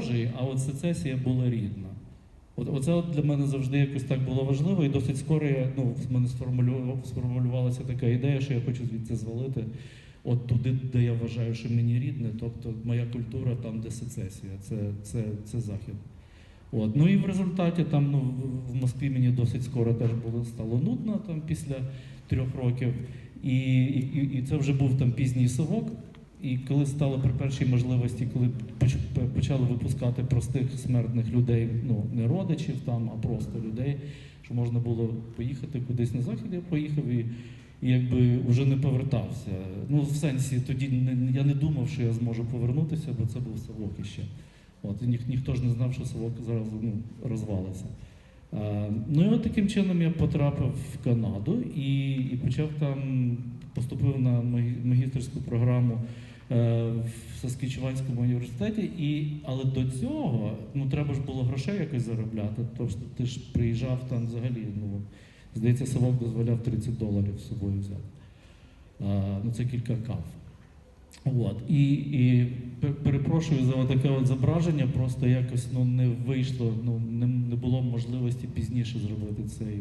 ворожий, а от сецесія була рідна. От, оце от для мене завжди якось так було важливо, і досить скоро я, ну, в мене сформулювалася така ідея, що я хочу звідси звалити от туди, де я вважаю, що мені рідне, тобто моя культура там, де сецесія, це, це, це захід. От. Ну і в результаті там ну, в Москві мені досить скоро теж було стало нудно там після трьох років. І, і, і це вже був там пізній совок. І коли стало при першій можливості, коли почали випускати простих смертних людей, ну не родичів там, а просто людей, що можна було поїхати кудись на захід, я поїхав і, і якби вже не повертався. Ну, в сенсі, тоді не, я не думав, що я зможу повернутися, бо це був совок іще. От, і ніх, ніхто ж не знав, що совок зараз ну, розвалиться. А, ну і от таким чином я потрапив в Канаду і, і почав там, поступив на магістерську програму е, в Саскічеванському університеті, і, але до цього ну, треба ж було грошей якось заробляти. Тобто ти ж приїжджав там взагалі, ну, здається, совок дозволяв 30 доларів з собою взяти. Ну, це кілька кав. От. І, і перепрошую за таке от зображення, просто якось ну, не вийшло, ну, не, не було можливості пізніше зробити цей